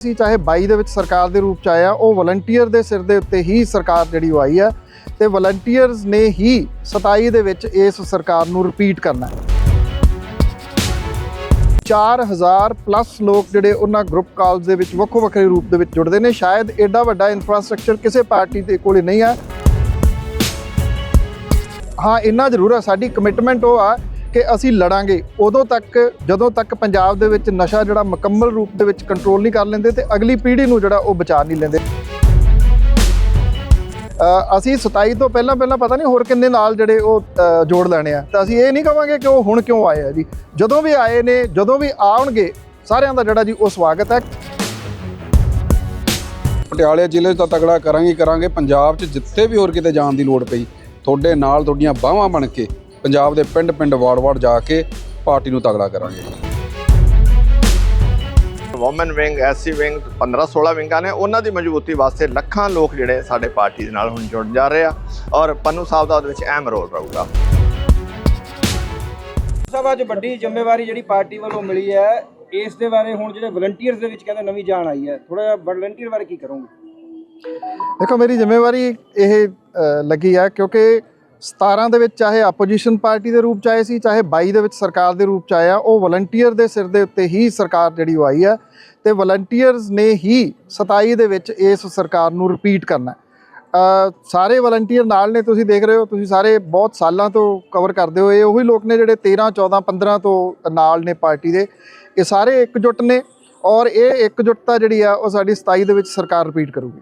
ਸੀ ਚਾਹੇ 22 ਦੇ ਵਿੱਚ ਸਰਕਾਰ ਦੇ ਰੂਪ ਚ ਆਇਆ ਉਹ ਵਲੰਟੀਅਰ ਦੇ ਸਿਰ ਦੇ ਉੱਤੇ ਹੀ ਸਰਕਾਰ ਜਿਹੜੀ ਉਹ ਆਈ ਹੈ ਤੇ ਵਲੰਟੀਅਰਸ ਨੇ ਹੀ 27 ਦੇ ਵਿੱਚ ਇਸ ਸਰਕਾਰ ਨੂੰ ਰਿਪੀਟ ਕਰਨਾ ਹੈ। 4000 ਪਲੱਸ ਲੋਕ ਜਿਹੜੇ ਉਹਨਾਂ ਗਰੁੱਪ ਕਾਲਸ ਦੇ ਵਿੱਚ ਵੱਖੋ ਵੱਖਰੇ ਰੂਪ ਦੇ ਵਿੱਚ ਜੁੜਦੇ ਨੇ। ਸ਼ਾਇਦ ਐਡਾ ਵੱਡਾ ਇਨਫਰਾਸਟ੍ਰਕਚਰ ਕਿਸੇ ਪਾਰਟੀ ਦੇ ਕੋਲੇ ਨਹੀਂ ਹੈ ਹਾਂ, ਇੰਨਾ ਜ਼ਰੂਰ ਹੈ ਸਾਡੀ ਕਮਿਟਮੈਂਟ ਉਹ ਆ ਕਿ ਅਸੀਂ ਲੜਾਂਗੇ, ਉਦੋਂ ਤੱਕ, ਜਦੋਂ ਤੱਕ ਪੰਜਾਬ ਦੇ ਵਿੱਚ ਨਸ਼ਾ ਜਿਹੜਾ ਮੁਕੰਮਲ ਰੂਪ ਦੇ ਵਿੱਚ ਕੰਟਰੋਲ ਨਹੀਂ ਕਰ ਲੈਂਦੇ ਤੇ ਅਗਲੀ ਪੀੜ੍ਹੀ ਨੂੰ ਜਿਹੜਾ ਉਹ ਬਚਾ ਨਹੀਂ ਲੈਂਦੇ। ਅਸੀਂ 27 ਤੋਂ ਪਹਿਲਾਂ ਪਹਿਲਾਂ ਪਤਾ ਨਹੀਂ ਹੋਰ ਕਿੰਨੇ ਨਾਲ ਜਿਹੜੇ ਉਹ ਜੋੜ ਲੈਣੇ ਆ। ਤਾਂ ਅਸੀਂ ਇਹ ਨਹੀਂ ਕਵਾਂਗੇ ਕਿ ਉਹ ਹੁਣ ਕਿਉਂ ਆਏ ਆ ਜੀ। ਜਦੋਂ ਵੀ ਆਏ ਨੇ, ਜਦੋਂ ਵੀ ਆਉਣਗੇ, ਸਾਰਿਆਂ ਦਾ ਜਿਹੜਾ ਜੀ ਉਹ ਸਵਾਗਤ ਹੈ। ਪਟਿਆਲੇ ਜ਼ਿਲ੍ਹੇ 'ਚ ਤਾਂ ਤਗੜਾ ਕਰਾਂਗੇ ਕਰਾਂਗੇ, ਪੰਜਾਬ 'ਚ ਜਿੱਥੇ ਵੀ ਹੋਰ ਕਿਤੇ ਜਾਣ ਦੀ ਲੋੜ ਪਈ, ਤੁਹਾਡੇ ਨਾਲ ਤੁਹਾਡੀਆਂ ਬਾਹਾਂ ਬਣ ਕੇ ਪੰਜਾਬ ਦੇ ਪਿੰਡ-ਪਿੰਡ ਵਾੜ-ਵਾੜ ਜਾ ਕੇ ਪਾਰਟੀ ਨੂੰ ਤਗੜਾ ਕਰਾਂਗੇ। ਵੂਮਨ ਵਿੰਗ ਐਸਸੀ ਵਿੰਗ 15 16 ਵਿੰਗਾਂ ਨੇ ਉਹਨਾਂ ਦੀ ਮਜ਼ਬੂਤੀ ਵਾਸਤੇ ਲੱਖਾਂ ਲੋਕ ਜਿਹੜੇ ਸਾਡੇ ਪਾਰਟੀ ਦੇ ਨਾਲ ਹੁਣ ਜੁੜ ਜਾ ਰਹੇ ਆ ਔਰ ਪੰਨੂ ਸਾਹਿਬ ਦਾ ਉਹਦੇ ਵਿੱਚ ਅਹਿਮ ਰੋਲ ਰਹੂਗਾ। ਸਭ ਅੱਜ ਵੱਡੀ ਜ਼ਿੰਮੇਵਾਰੀ ਜਿਹੜੀ ਪਾਰਟੀ ਵੱਲੋਂ ਮਿਲੀ ਹੈ ਇਸ ਦੇ ਬਾਰੇ ਹੁਣ ਜਿਹੜੇ ਵਲੰਟੀਅਰਸ ਦੇ ਵਿੱਚ ਕਹਿੰਦੇ ਨਵੀਂ ਜਾਨ ਆਈ ਹੈ ਥੋੜਾ ਜਿਹਾ ਵਲੰਟੀਅਰ ਬਾਰੇ ਕੀ ਕਰੋਗੇ? ਦੇਖੋ ਮੇਰੀ ਜ਼ਿੰਮੇਵਾਰੀ ਇਹ ਲੱਗੀ ਹੈ ਕਿਉਂਕਿ 17 ਦੇ ਵਿੱਚ ਚਾਹੇ ਆਪੋਜੀਸ਼ਨ ਪਾਰਟੀ ਦੇ ਰੂਪ ਚ ਆਏ ਸੀ, ਚਾਹੇ 22 ਦੇ ਵਿੱਚ ਸਰਕਾਰ ਦੇ ਰੂਪ ਚ ਆਇਆ, ਉਹ ਵਲੰਟੀਅਰ ਦੇ ਸਿਰ ਦੇ ਉੱਤੇ ਹੀ ਸਰਕਾਰ ਜਿਹੜੀ ਉਹ ਆਈ ਹੈ ਤੇ ਵਲੰਟੀਅਰਸ ਨੇ ਹੀ 27 ਦੇ ਵਿੱਚ ਇਸ ਸਰਕਾਰ ਨੂੰ ਰਿਪੀਟ ਕਰਨਾ ਸਾਰੇ ਵਲੰਟੀਅਰ ਨਾਲ ਨੇ, ਤੁਸੀਂ ਦੇਖ ਰਹੇ ਹੋ, ਤੁਸੀਂ ਸਾਰੇ ਬਹੁਤ ਸਾਲਾਂ ਤੋਂ ਕਵਰ ਕਰਦੇ ਹੋ, ਇਹ ਉਹੀ ਲੋਕ ਨੇ ਜਿਹੜੇ 13 14 15 ਤੋਂ ਨਾਲ ਨੇ ਪਾਰਟੀ ਦੇ। ਇਹ ਸਾਰੇ ਇਕਜੁੱਟ ਨੇ ਔਰ ਇਹ ਇਕਜੁੱਟਤਾ ਜਿਹੜੀ ਆ, ਉਹ ਸਾਡੀ 27 ਦੇ ਵਿੱਚ ਸਰਕਾਰ ਰਿਪੀਟ ਕਰੂਗੀ।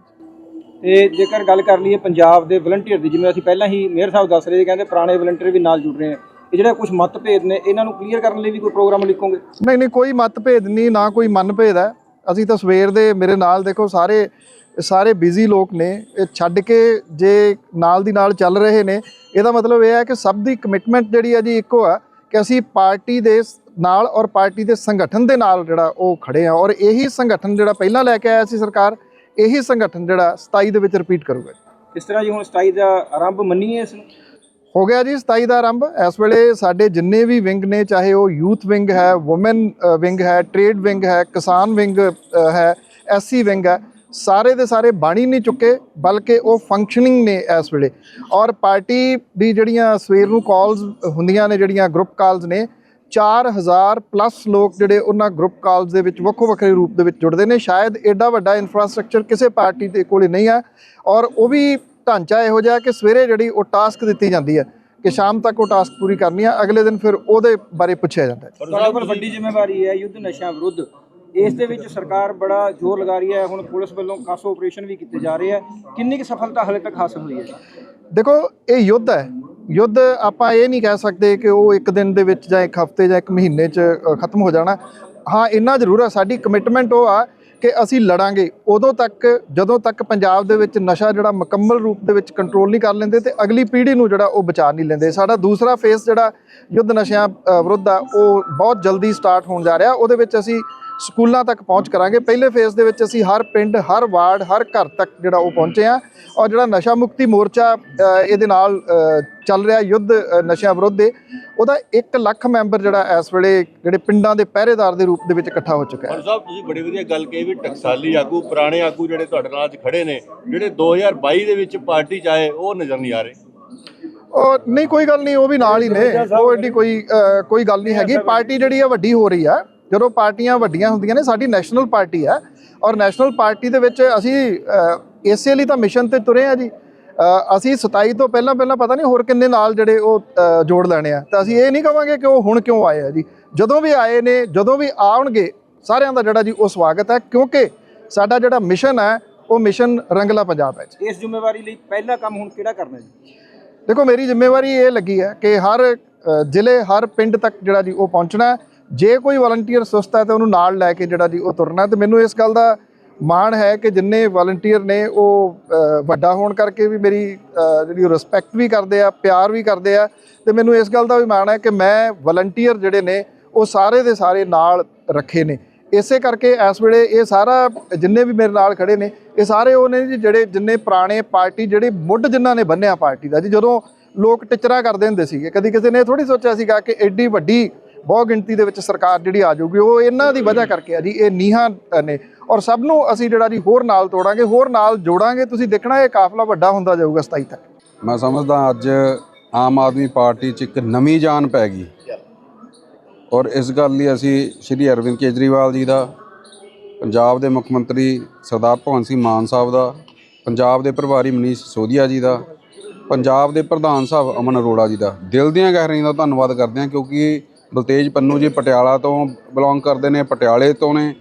ਤੇ ਜੇਕਰ ਗੱਲ ਕਰ ਲਈਏ ਪੰਜਾਬ ਦੇ ਵਲੰਟੀਅਰ ਦੀ, ਜਿਵੇਂ ਅਸੀਂ ਪਹਿਲਾਂ ਹੀ ਮੇਅਰ ਸਾਹਿਬ ਦੱਸ ਰਹੇ ਕਹਿੰਦੇ ਪੁਰਾਣੇ ਵਲੰਟੀਅਰ ਵੀ ਨਾਲ ਜੁੜ ਰਹੇ ਆ। ਇਹ ਜਿਹੜੇ ਕੁਝ ਮਤਭੇਦ ਨੇ, ਇਹਨਾਂ ਨੂੰ ਕਲੀਅਰ ਕਰਨ ਲਈ ਵੀ ਕੋਈ ਪ੍ਰੋਗਰਾਮ ਲਿਖੋਗੇ? ਨਹੀਂ ਨਹੀਂ, ਕੋਈ ਮਤਭੇਦ ਨਹੀਂ, ਨਾ ਕੋਈ ਮਨਭੇਦ ਹੈ। ਅਸੀਂ ਤਾਂ ਸਵੇਰ ਦੇ ਮੇਰੇ ਨਾਲ ਦੇਖੋ, ਸਾਰੇ ਸਾਰੇ ਬਿਜ਼ੀ ਲੋਕ ਨੇ। ਇਹ ਛੱਡ ਕੇ ਜੇ ਨਾਲ ਦੀ ਨਾਲ ਚੱਲ ਰਹੇ ਨੇ, ਇਹਦਾ ਮਤਲਬ ਇਹ ਹੈ ਕਿ ਸਭ ਦੀ ਕਮਿਟਮੈਂਟ ਜਿਹੜੀ ਹੈ ਜੀ ਇੱਕੋ ਆ ਕਿ ਅਸੀਂ ਪਾਰਟੀ ਦੇ ਨਾਲ ਔਰ ਪਾਰਟੀ ਦੇ ਸੰਗਠਨ ਦੇ ਨਾਲ ਜਿਹੜਾ ਉਹ ਖੜੇ ਆ ਔਰ ਇਹੀ ਸੰਗਠਨ ਜਿਹੜਾ ਪਹਿਲਾਂ ਲੈ ਕੇ ਆਇਆ ਸੀ ਸਰਕਾਰ ਇਹੀ ਸੰਗਠਨ ਜਿਹੜਾ 27 ਦੇ ਵਿੱਚ ਰਿਪੀਟ ਕਰੂਗਾ ਇਸ ਤਰ੍ਹਾਂ ਜੀ ਹੁਣ 27 ਦਾ ਆਰੰਭ ਮੰਨੀਏ ਇਸ ਨੂੰ? ਹੋ ਗਿਆ ਜੀ 27 ਦਾ ਆਰੰਭ। ਇਸ ਵੇਲੇ ਸਾਡੇ ਜਿੰਨੇ ਵੀ ਵਿੰਗ ਨੇ ਚਾਹੇ ਉਹ ਯੂਥ ਵਿੰਗ ਹੈ ਔਮਨ ਵਿੰਗ ਹੈ ਟ੍ਰੇਡ ਵਿੰਗ ਹੈ ਕਿਸਾਨ ਵਿੰਗ ਹੈ ਐਸਸੀ ਵਿੰਗ ਹੈ ਸਾਰੇ ਦੇ ਸਾਰੇ ਬਾਣੀ ਨਹੀਂ ਚੁੱਕੇ ਬਲਕਿ ਉਹ ਫੰਕਸ਼ਨਿੰਗ ਨੇ ਇਸ ਵੇਲੇ। ਔਰ ਪਾਰਟੀ ਦੀ ਜਿਹੜੀਆਂ ਸਵੇਰ ਨੂੰ ਕਾਲਸ ਹੁੰਦੀਆਂ ਨੇ ਜਿਹੜੀਆਂ ਗਰੁੱਪ ਕਾਲਸ ਨੇ 4000 ਪਲੱਸ ਲੋਕ ਜਿਹੜੇ ਉਹਨਾਂ ਗਰੁੱਪ ਕਾਲਸ ਦੇ ਵਿੱਚ ਵੱਖੋ ਵੱਖਰੇ ਰੂਪ ਦੇ ਵਿੱਚ ਜੁੜਦੇ ਨੇ। ਸ਼ਾਇਦ ਐਡਾ ਵੱਡਾ ਇਨਫਰਾਸਟ੍ਰਕਚਰ ਕਿਸੇ ਪਾਰਟੀ ਦੇ ਕੋਲੇ ਨਹੀਂ ਹੈ ਔਰ ਉਹ ਵੀ ਢਾਂਚਾ ਇਹੋ ਜਿਹਾ ਕਿ ਸਵੇਰੇ ਜਿਹੜੀ ਉਹ ਟਾਸਕ ਦਿੱਤੀ ਜਾਂਦੀ ਹੈ ਕਿ ਸ਼ਾਮ ਤੱਕ ਉਹ ਟਾਸਕ ਪੂਰੀ ਕਰਨੀ ਹੈ ਅਗਲੇ ਦਿਨ ਫਿਰ ਉਹਦੇ ਬਾਰੇ ਪੁੱਛਿਆ ਜਾਂਦਾ ਹੈ। ਕੋਲ ਵੱਡੀ ਜ਼ਿੰਮੇਵਾਰੀ ਹੈ ਯੁੱਧ ਨਸ਼ਿਆਂ ਵਿਰੁੱਧ। ਇਸ ਦੇ ਵਿੱਚ ਸਰਕਾਰ ਬੜਾ ਜ਼ੋਰ ਲਗਾ ਰਹੀ ਹੈ ਹੁਣ ਪੁਲਿਸ ਵੱਲੋਂ ਖਾਸ ਆਪਰੇਸ਼ਨ ਵੀ ਕੀਤੇ ਜਾ ਰਹੇ ਆ ਕਿੰਨੀ ਕੁ ਸਫਲਤਾ ਹਲੇ ਤੱਕ ਹਾਸਲ ਹੋਈ ਹੈ? ਦੇਖੋ ਇਹ ਯੁੱਧ ਹੈ। ਯੁੱਧ ਆਪਾਂ ਇਹ ਨਹੀਂ ਕਹਿ ਸਕਦੇ ਕਿ ਉਹ ਇੱਕ ਦਿਨ ਦੇ ਵਿੱਚ ਜਾਂ ਇੱਕ ਹਫ਼ਤੇ ਜਾਂ ਇੱਕ ਮਹੀਨੇ 'ਚ ਖਤਮ ਹੋ ਜਾਣਾ। ਹਾਂ, ਇੰਨਾ ਜ਼ਰੂਰ ਆ, ਸਾਡੀ ਕਮਿਟਮੈਂਟ ਉਹ ਆ ਕਿ ਅਸੀਂ ਲੜਾਂਗੇ। ਉਦੋਂ ਤੱਕ, ਜਦੋਂ ਤੱਕ ਪੰਜਾਬ ਦੇ ਵਿੱਚ ਨਸ਼ਾ ਜਿਹੜਾ ਮੁਕੰਮਲ ਰੂਪ ਦੇ ਵਿੱਚ ਕੰਟਰੋਲ ਨਹੀਂ ਕਰ ਲੈਂਦੇ ਤੇ ਅਗਲੀ ਪੀੜ੍ਹੀ ਨੂੰ ਜਿਹੜਾ ਉਹ ਬਚਾ ਨਹੀਂ ਲੈਂਦੇ। ਸਾਡਾ ਦੂਸਰਾ ਫੇਸ ਜਿਹੜਾ ਯੁੱਧ ਨਸ਼ਿਆਂ ਵਿਰੁੱਧ ਆ, ਉਹ ਬਹੁਤ ਜਲਦੀ ਸਟਾਰਟ ਹੋਣ ਜਾ ਰਿਹਾ। ਉਹਦੇ ਵਿੱਚ ਅਸੀਂ ਸਕੂਲਾਂ ਤੱਕ ਪਹੁੰਚ ਕਰਾਂਗੇ। ਪਹਿਲੇ ਫੇਜ਼ ਦੇ ਵਿੱਚ ਅਸੀਂ ਹਰ ਪਿੰਡ ਹਰ ਵਾਰਡ ਹਰ ਘਰ ਤੱਕ ਜਿਹੜਾ ਉਹ ਪਹੁੰਚੇ ਆ ਔਰ ਜਿਹੜਾ ਨਸ਼ਾ ਮੁਕਤੀ ਮੋਰਚਾ ਇਹਦੇ ਨਾਲ ਚੱਲ ਰਿਹਾ ਯੁੱਧ ਨਸ਼ਿਆਂ ਵਿਰੁੱਧ ਦੇ ਉਹਦਾ 1 ਲੱਖ ਮੈਂਬਰ ਜਿਹੜਾ ਇਸ ਵੇਲੇ ਜਿਹੜੇ ਪਿੰਡਾਂ ਦੇ ਪਹਿਰੇਦਾਰ ਦੇ ਰੂਪ ਦੇ ਵਿੱਚ ਇਕੱਠਾ ਹੋ ਚੁੱਕਾ ਹੈ। ਪਰ ਸਾਹਿਬ ਤੁਸੀਂ ਬੜੀ ਵਧੀਆ ਗੱਲ ਕਹੀ ਵੀ ਟਕਸਾਲੀ ਆਗੂ ਪੁਰਾਣੇ ਆਗੂ ਜਿਹੜੇ ਤੁਹਾਡੇ ਨਾਲ ਅੱਜ ਖੜੇ ਨੇ ਜਿਹੜੇ 2022 ਦੇ ਵਿੱਚ ਪਾਰਟੀ ਚ ਆਏ ਉਹ ਨਜ਼ਰ ਨਹੀਂ ਆ ਰਹੇ। ਉਹ ਨਹੀਂ ਕੋਈ ਗੱਲ ਨਹੀਂ ਉਹ ਵੀ ਨਾਲ ਹੀ ਨੇ। ਉਹ ਐਡੀ ਕੋਈ ਕੋਈ ਗੱਲ ਨਹੀਂ ਹੈਗੀ। ਪਾਰਟੀ ਜਿਹੜੀ ਆ ਵੱਡੀ ਹੋ ਰਹੀ ਆ। ਜਦੋਂ ਪਾਰਟੀਆਂ ਵੱਡੀਆਂ ਹੁੰਦੀਆਂ ਨੇ ਸਾਡੀ ਨੈਸ਼ਨਲ ਪਾਰਟੀ ਆ ਔਰ ਨੈਸ਼ਨਲ ਪਾਰਟੀ ਦੇ ਵਿੱਚ ਅਸੀਂ ਇਸੇ ਲਈ ਤਾਂ ਮਿਸ਼ਨ ਤੇ ਤੁਰੇ ਆ ਜੀ। ਅਸੀਂ 27 ਤੋਂ ਪਹਿਲਾਂ ਪਹਿਲਾਂ ਪਤਾ ਨਹੀਂ ਹੋਰ ਕਿੰਨੇ ਨਾਲ ਜਿਹੜੇ ਉਹ ਜੋੜ ਲੈਣੇ ਆ। ਤਾਂ ਅਸੀਂ ਇਹ ਨਹੀਂ ਕਵਾਂਗੇ ਕਿ ਉਹ ਹੁਣ ਕਿਉਂ ਆਏ ਆ ਜੀ। ਜਦੋਂ ਵੀ ਆਏ ਨੇ ਜਦੋਂ ਵੀ ਆਉਣਗੇ ਸਾਰਿਆਂ ਦਾ ਜਿਹੜਾ ਜੀ ਉਹ ਸਵਾਗਤ ਹੈ ਕਿਉਂਕਿ ਸਾਡਾ ਜਿਹੜਾ ਮਿਸ਼ਨ ਹੈ ਉਹ ਮਿਸ਼ਨ ਰੰਗਲਾ ਪੰਜਾਬ ਹੈ ਇਸ ਜ਼ਿੰਮੇਵਾਰੀ ਲਈ ਪਹਿਲਾ ਕੰਮ ਹੁਣ ਕਿਹੜਾ ਕਰਨਾ ਜੀ? ਦੇਖੋ ਮੇਰੀ ਜ਼ਿੰਮੇਵਾਰੀ ਇਹ ਲੱਗੀ ਹੈ ਕਿ ਹਰ ਜ਼ਿਲ੍ਹੇ ਹਰ ਪਿੰਡ ਤੱਕ ਜਿਹੜਾ ਜੀ ਉਹ ਪਹੁੰਚਣਾ ਹੈ। ਜੇ ਕੋਈ ਵਲੰਟੀਅਰ ਸੁਸਤ ਹੈ ਤਾਂ ਉਹਨੂੰ ਨਾਲ ਲੈ ਕੇ ਜਿਹੜਾ ਜੀ ਉਹ ਤੁਰਨਾ ਹੈ। ਤੇ ਮੈਨੂੰ ਇਸ ਗੱਲ ਦਾ ਮਾਣ ਹੈ ਕਿ ਜਿੰਨੇ ਵਲੰਟੀਅਰ ਨੇ ਉਹ ਵੱਡਾ ਹੋਣ ਕਰਕੇ ਵੀ ਮੇਰੀ ਅ, ਜਿਹੜੀ ਰਿਸਪੈਕਟ ਵੀ ਕਰਦੇ ਆ ਪਿਆਰ ਵੀ ਕਰਦੇ ਆ। ਤੇ ਮੈਨੂੰ ਇਸ ਗੱਲ ਦਾ ਵੀ ਮਾਣ ਹੈ ਕਿ ਮੈਂ ਵਲੰਟੀਅਰ ਜਿਹੜੇ ਨੇ ਉਹ ਸਾਰੇ ਦੇ ਸਾਰੇ ਨਾਲ ਰੱਖੇ ਨੇ। ਇਸੇ ਕਰਕੇ ਇਸ ਵੇਲੇ ਇਹ ਸਾਰਾ ਜਿੰਨੇ ਵੀ ਮੇਰੇ ਨਾਲ ਖੜੇ ਨੇ ਇਹ ਸਾਰੇ ਉਹ ਨੇ ਜੀ ਜਿਹੜੇ ਜਿੰਨੇ ਪੁਰਾਣੇ ਪਾਰਟੀ ਜਿਹੜੇ ਮੁੱਢ ਜਿਨ੍ਹਾਂ ਨੇ ਬੰਨਿਆ ਪਾਰਟੀ ਦਾ ਜੀ ਜਦੋਂ ਲੋਕ ਟਿਚਰਾ ਕਰਦੇ ਹੁੰਦੇ ਸੀਗੇ ਕਦੀ ਕਿਸੇ ਨੇ ਥੋੜੀ ਸੋਚਿਆ ਸੀਗਾ ਕਿ ਐਡੀ ਵੱਡੀ ਬਹੁ ਗਿਣਤੀ ਦੇ ਵਿੱਚ ਸਰਕਾਰ ਜਿਹੜੀ ਆ ਜਾਊਗੀ, ਉਹ ਇਹਨਾਂ ਦੀ ਵਜ੍ਹਾ ਕਰਕੇ ਆ ਜੀ, ਇਹ ਨੀਹਾਂ ਨੇ। ਔਰ ਸਭ ਨੂੰ ਅਸੀਂ ਜਿਹੜਾ ਜੀ ਹੋਰ ਨਾਲ ਤੋੜਾਂਗੇ, ਹੋਰ ਨਾਲ ਜੋੜਾਂਗੇ, ਤੁਸੀਂ ਦੇਖਣਾ ਇਹ ਕਾਫਲਾ ਵੱਡਾ ਹੁੰਦਾ ਜਾਊਗਾ 27 ਤੱਕ। ਮੈਂ ਸਮਝਦਾ ਅੱਜ ਆਮ ਆਦਮੀ ਪਾਰਟੀ 'ਚ ਇੱਕ ਨਵੀਂ ਜਾਨ ਪੈ ਗਈ। ਔਰ ਇਸ ਗੱਲ ਲਈ ਅਸੀਂ ਸ਼੍ਰੀ ਅਰਵਿੰਦ ਕੇਜਰੀਵਾਲ ਜੀ ਦਾ, ਪੰਜਾਬ ਦੇ ਮੁੱਖ ਮੰਤਰੀ ਸਰਦਾਰ ਭਗਵੰਤ ਸਿੰਘ ਮਾਨ ਸਾਹਿਬ ਦਾ, ਪੰਜਾਬ ਦੇ ਪ੍ਰਭਾਰੀ ਮਨੀਸ਼ ਸਿਸੋਦੀਆ ਜੀ ਦਾ, ਪੰਜਾਬ ਦੇ ਪ੍ਰਧਾਨ ਸਾਹਿਬ ਅਮਨ ਅਰੋੜਾ ਜੀ ਦਾ। ਦਿਲ ਦੀਆਂ ਗਹਿਰਾਈਆਂ ਦਾ ਧੰਨਵਾਦ ਕਰਦੇ ਹਾਂ ਕਿਉਂਕਿ ਬਲਤੇਜ ਪੰਨੂ ਜੀ ਪਟਿਆਲਾ ਤੋਂ ਬਿਲੋਂਗ ਕਰਦੇ ਨੇ, ਪਟਿਆਲੇ ਤੋਂ ਨੇ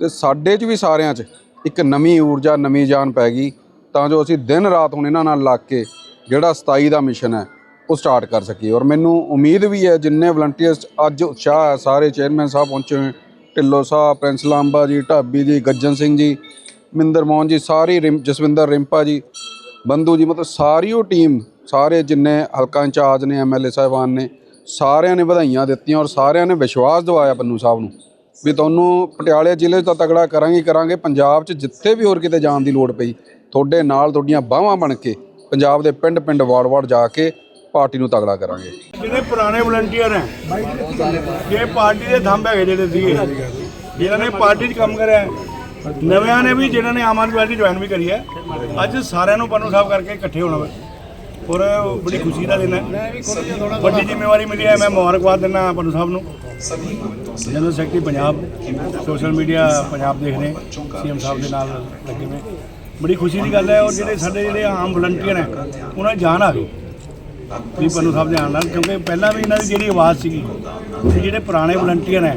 ਤੇ ਸਾਡੇ 'ਚ ਵੀ ਸਾਰਿਆਂ 'ਚ ਇੱਕ ਨਵੀਂ ਊਰਜਾ, ਨਵੀਂ ਜਾਨ ਪੈ ਗਈ। ਤਾਂ ਜੋ ਅਸੀਂ ਦਿਨ ਰਾਤ ਹੁਣ ਇਹਨਾਂ ਨਾਲ ਲੱਗ ਕੇ ਜਿਹੜਾ 27 ਦਾ ਮਿਸ਼ਨ ਹੈ, ਉਹ ਸਟਾਰਟ ਕਰ ਸਕੀਏ। ਔਰ ਮੈਨੂੰ ਉਮੀਦ ਵੀ ਹੈ, ਜਿੰਨੇ ਵਲੰਟੀਅਰਸ ਅੱਜ ਉਤਸ਼ਾਹ ਹੈ, ਸਾਰੇ ਚੇਅਰਮੈਨ ਸਾਹਿਬ ਪਹੁੰਚੇ ਹੋਏ, ਢਿੱਲੋਂ ਸਾਹਿਬ, ਪ੍ਰਿੰਸ ਲਾਂਬਾ ਜੀ, ਢਾਬੀ ਜੀ, ਗੱਜਨ ਸਿੰਘ ਜੀ, ਮਿੰਦਰ ਮੋਹਨ ਜੀ, ਸਾਰੀ ਰਿਮ ਜਸਵਿੰਦਰ ਰਿੰਪਾ ਜੀ, ਬੰਧੂ ਜੀ, ਮਤਲਬ ਸਾਰੀ ਉਹ ਟੀਮ ਸਾਰੇ ਜਿੰਨੇ ਹਲਕਾ ਇੰਚਾਰਜ ਨੇ ਐਮਐਲਏ ਸਾਹਿਬਾਨ ਨੇ ਸਾਰਿਆਂ ਨੇ ਵਧਾਈਆਂ ਦਿੱਤੀਆਂ ਔਰ ਸਾਰਿਆਂ ਨੇ ਵਿਸ਼ਵਾਸ ਦਿਵਾਇਆ ਪੰਨੂ ਸਾਹਿਬ ਨੂੰ ਵੀ ਤੁਹਾਨੂੰ ਪਟਿਆਲੇ ਜ਼ਿਲ੍ਹੇ 'ਚ ਤਾਂ ਤਗੜਾ ਕਰਾਂਗੇ ਕਰਾਂਗੇ, ਪੰਜਾਬ 'ਚ ਜਿੱਥੇ ਵੀ ਹੋਰ ਕਿਤੇ ਜਾਣ ਦੀ ਲੋੜ ਪਈ, ਤੁਹਾਡੇ ਨਾਲ ਤੁਹਾਡੀਆਂ ਬਾਹਾਂ ਬਣ ਕੇ ਪੰਜਾਬ ਦੇ ਪਿੰਡ ਪਿੰਡ ਵਾਰਡ ਵਾਰਡ ਜਾ ਕੇ ਪਾਰਟੀ ਨੂੰ ਤਗੜਾ ਕਰਾਂਗੇ। ਜਿਹੜੇ ਪੁਰਾਣੇ ਵਲੰਟੀਅਰ ਹੈ ਇਹ ਪਾਰਟੀ ਦੇ ਥੰਬ ਹੈਗੇ ਜਿਹੜੇ ਸੀਗੇ, ਜਿਨ੍ਹਾਂ ਨੇ ਪਾਰਟੀ 'ਚ ਕੰਮ ਕਰਿਆ ਨਵਿਆਂ ਨੇ ਵੀ, ਜਿਨ੍ਹਾਂ ਨੇ ਆਮ ਆਦਮੀ ਪਾਰਟੀ ਜੁਆਇਨ ਵੀ ਕਰੀ ਹੈ, ਅੱਜ ਸਾਰਿਆਂ ਨੂੰ ਪੰਨੂ ਸਾਹਿਬ ਕਰਕੇ ਇਕੱਠੇ ਹੋਣਾ ਵਾ। ਔਰ ਬੜੀ ਖੁਸ਼ੀ ਦਾ ਦਿਨ ਹੈ। ਵੱਡੀ ਜ਼ਿੰਮੇਵਾਰੀ ਮਿਲੀ ਹੈ, ਮੈਂ ਮੁਬਾਰਕਬਾਦ ਦਿੰਦਾ ਪੰਨੂ ਸਾਹਿਬ ਨੂੰ। General secretary Punjab, social media Punjab ਦੇਖ ਰਹੇ, ਸੀਐਮ ਸਾਹਿਬ ਦੇ ਨਾਲ ਲੱਗੇ ਹੋਏ। ਬੜੀ ਖੁਸ਼ੀ ਦੀ ਗੱਲ ਹੈ, ਔਰ ਜਿਹੜੇ ਸਾਡੇ ਜਿਹੜੇ ਆਮ ਵਲੰਟੀਅਰ ਹੈ, ਉਹਨਾਂ ਦੀ ਜਾਨ ਆ ਗਈ। ਵੀ ਪੰਨੂ ਸਾਹਿਬ ਦੇ ਆਉਣ ਨਾਲ, ਕਿਉਂਕਿ ਪਹਿਲਾਂ ਵੀ ਇਹਨਾਂ ਦੀ ਜਿਹੜੀ ਆਵਾਜ਼ ਸੀਗੀ ਤੇ ਜਿਹੜੇ ਪੁਰਾਣੇ ਵਲੰਟੀਅਰ ਹੈ,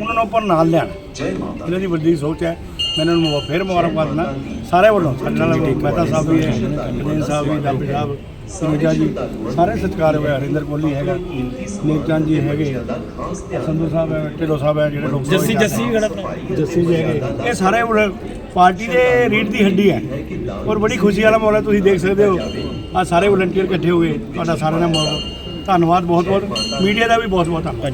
ਉਹਨਾਂ ਨੂੰ ਉੱਪਰ ਨਾਲ ਲਿਆਣ ਇਹਨਾਂ ਦੀ ਵੱਡੀ ਸੋਚ ਹੈ ਮੈਂ ਇਹਨਾਂ ਨੂੰ ਫਿਰ ਮੁਬਾਰਕਬਾਦ ਦਿੰਦਾ। ਸਾਰੇ ਵੱਲੋਂ ਸਾਡੇ ਨਾਲ ਮਹਿਤਾ ਸਾਹਿਬ ਵੀ ਹੈ ਜਨੇਨ ਸਾਹਿਬ ਵੀ ਦਾਬੀ ਸਾਹਿਬ ਸਰੂਜਾ ਜੀ ਸਾਰੇ ਸਤਿਕਾਰ ਹੋਏ ਹਰਿੰਦਰ ਕੋਹਲੀ ਹੈਗਾ ਨੇਕਚੰਦ ਜੀ ਹੈਗੇ ਸੰਧੂ ਸਾਹਿਬ ਹੈ ਢਿੱਲੋਂ ਸਾਹਿਬ ਹੈ ਜਿਹੜੇ ਲੋਕ ਜੱਸੀ ਜੱਸੀ ਜੱਸੀ ਜੀ ਹੈਗੇ। ਇਹ ਸਾਰੇ ਵਲ- ਪਾਰਟੀ ਦੇ ਰੀੜ ਦੀ ਹੱਡੀ ਹੈ। ਔਰ ਬੜੀ ਖੁਸ਼ੀ ਵਾਲਾ ਮਾਹੌਲ ਹੈ ਤੁਸੀਂ ਦੇਖ ਸਕਦੇ ਹੋ। ਆ ਸਾਰੇ ਵਲੰਟੀਅਰ ਇਕੱਠੇ ਹੋ ਗਏ ਤੁਹਾਡਾ ਸਾਰਿਆਂ ਦਾ ਧੰਨਵਾਦ ਬਹੁਤ ਬਹੁਤ। ਮੀਡੀਆ ਦਾ ਵੀ ਬਹੁਤ ਬਹੁਤ ਧੰਨਵਾਦ।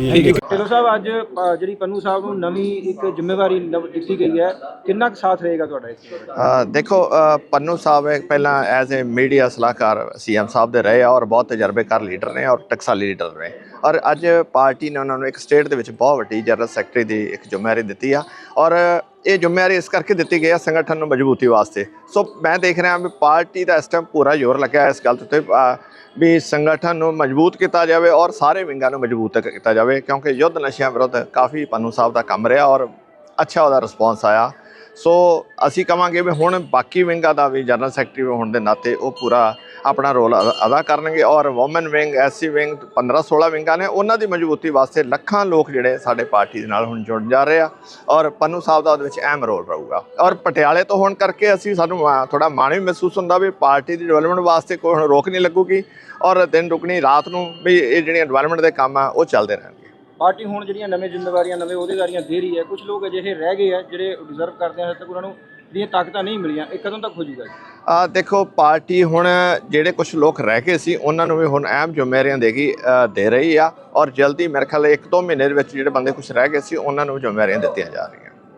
ਢਿੱਲੋਂ ਸਾਹਿਬ ਅੱਜ ਅ, ਜਿਹੜੀ ਪੰਨੂ ਸਾਹਿਬ ਨੂੰ ਨਵੀਂ ਇੱਕ ਜ਼ਿੰਮੇਵਾਰੀ ਨਵ- ਦਿੱਤੀ ਗਈ ਹੈ ਕਿੰਨਾ ਕੁ ਸਾਥ ਰਹੇਗਾ ਤੁਹਾਡਾ ਇਸ ਵਿੱਚ ਅ, ਦੇਖੋ ਅ, ਪੰਨੂ ਸਾਹਿਬ ਇੱਕ ਪਹਿਲਾਂ ਐਜ਼ ਅ ਮੀਡੀਆ ਸਲਾਹਕਾਰ ਸੀਐਮ ਸਾਹਿਬ ਦੇ ਰਹੇ ਆ ਔਰ ਬਹੁਤ ਤਜਰਬੇਕਾਰ ਲੀਡਰ ਨੇ ਔਰ ਟਕਸਾਲੀ ਲੀਡਰ ਨੇ। ਔਰ ਅੱਜ ਪਾਰਟੀ ਨੇ ਉਹਨਾਂ ਨੂੰ ਇੱਕ ਸਟੇਟ ਦੇ ਵਿੱਚ ਬਹੁਤ ਵੱਡੀ ਜਨਰਲ ਸੈਕਟਰੀ ਦੀ ਇੱਕ ਜ਼ਿੰਮੇਵਾਰੀ ਦਿੱਤੀ ਆ। ਔਰ ਇਹ ਜ਼ਿੰਮੇਵਾਰੀ ਇਸ ਕਰਕੇ ਦਿੱਤੀ ਗਈ ਆ ਸੰਗਠਨ ਨੂੰ ਮਜ਼ਬੂਤੀ ਵਾਸਤੇ। ਸੋ ਮੈਂ ਦੇਖ ਰਿਹਾ ਵੀ ਪਾਰਟੀ ਦਾ ਇਸ ਟਾਈਮ ਪੂਰਾ ਜ਼ੋਰ ਲੱਗਿਆ ਇਸ ਗੱਲ ਤੇ ਉੱਤੇ, ਅ, ਵੀ ਸੰਗਠਨ ਨੂੰ ਮਜ਼ਬੂਤ ਕੀਤਾ ਜਾਵੇ ਔਰ ਸਾਰੇ ਵਿੰਗਾਂ ਨੂੰ ਮਜ਼ਬੂਤ ਕੀਤਾ ਜਾਵੇ, ਕਿਉਂਕਿ ਯੁੱਧ ਨਸ਼ਿਆਂ ਵਿਰੁੱਧ ਕਾਫੀ ਪੰਨੂ ਸਾਹਿਬ ਦਾ ਕੰਮ ਰਿਹਾ ਔਰ ਅੱਛਾ ਉਹਦਾ ਰਿਸਪੌਂਸ ਆਇਆ। ਸੋ ਅਸੀਂ ਕਵਾਂਗੇ ਵੀ ਹੁਣ ਬਾਕੀ ਵਿੰਗਾਂ ਦਾ ਵੀ ਜਨਰਲ ਸੈਕਟਰੀ ਹੋਣ ਦੇ ਨਾਤੇ ਉਹ ਪੂਰਾ ਆਪਣਾ ਰੋਲ ਅਦਾ ਅਦਾ ਕਰਨਗੇ ਔਰ ਔਮਨ ਵਿੰਗ ਐਸਸੀ ਵਿੰਗ 15 16 ਵਿੰਗਾਂ ਨੇ ਉਹਨਾਂ ਦੀ ਮਜ਼ਬੂਤੀ ਵਾਸਤੇ ਲੱਖਾਂ ਲੋਕ ਜਿਹੜੇ ਸਾਡੇ ਪਾਰਟੀ ਦੇ ਨਾਲ ਹੁਣ ਜੁੜ ਜਾ ਰਹੇ ਆ ਔਰ ਪੰਨੂ ਸਾਹਿਬ ਦਾ ਉਹਦੇ ਵਿੱਚ ਅਹਿਮ ਰੋਲ ਰਹੂਗਾ। ਔਰ ਪਟਿਆਲੇ ਤੋਂ ਹੋਣ ਕਰਕੇ ਅਸੀਂ ਸਾਨੂੰ ਥੋੜਾ ਮਾਣ ਵੀ ਮਹਿਸੂਸ ਹੁੰਦਾ ਵੀ ਪਾਰਟੀ ਦੀ ਡਿਵੈਲਪਮੈਂਟ ਵਾਸਤੇ ਕੋਈ ਹੁਣ ਰੋਕ ਨਹੀਂ ਲੱਗੂਗੀ ਔਰ ਦਿਨ ਰੁਕਣੀ ਰਾਤ ਨੂੰ ਵੀ ਇਹ ਜਿਹੜੀਆਂ ਡਿਵੈਲਪਮੈਂਟ ਦੇ ਕੰਮ ਆ, ਉਹ ਚੱਲਦੇ ਰਹਿਣਗੇ। ਪਾਰਟੀ ਹੁਣ ਜਿਹੜੀਆਂ ਨਵੇਂ ਜ਼ਿੰਮੇਵਾਰੀਆਂ, ਨਵੇਂ ਅਹੁਦੇਦਾਰੀਆਂ ਦੇ ਰਹੀ ਹੈ ਕੁਝ ਲੋਕ ਅਜਿਹੇ ਰਹਿ ਗਏ ਆ ਜਿਹੜੇ ਡਿਜ਼ਰਵ ਕਰਦੇ ਆ ਹਜੇ ਤੱਕ ਉਹਨਾਂ ਨੂੰ ਜਿਹੜੀਆਂ ਤਾਕਤਾਂ ਨਹੀਂ ਮਿਲੀਆਂ, ਇਹ ਕਦੋਂ ਤੱਕ ਹੋ ਜੂਗਾ ਆ ਦੇਖੋ, ਪਾਰਟੀ ਹੁਣ ਜਿਹੜੇ ਕੁਝ ਲੋਕ ਰਹਿ ਗਏ ਸੀ, ਉਹਨਾਂ ਨੂੰ ਵੀ ਹੁਣ ਅਹਿਮ ਜ਼ਿੰਮੇਵਾਰੀਆਂ ਦੇਗੀ ਦੇ ਰਹੀ ਆ। ਔਰ ਜਲਦੀ ਮੇਰੇ ਖਿਆਲ ਇੱਕ ਦੋ ਮਹੀਨੇ ਦੇ ਵਿੱਚ ਜਿਹੜੇ ਬੰਦੇ ਕੁਝ ਰਹਿ ਗਏ ਸੀ, ਉਹਨਾਂ ਨੂੰ ਜ਼ਿੰਮੇਵਾਰੀਆਂ ਦਿੱਤੀਆਂ ਜਾ ਰਹੀਆਂ।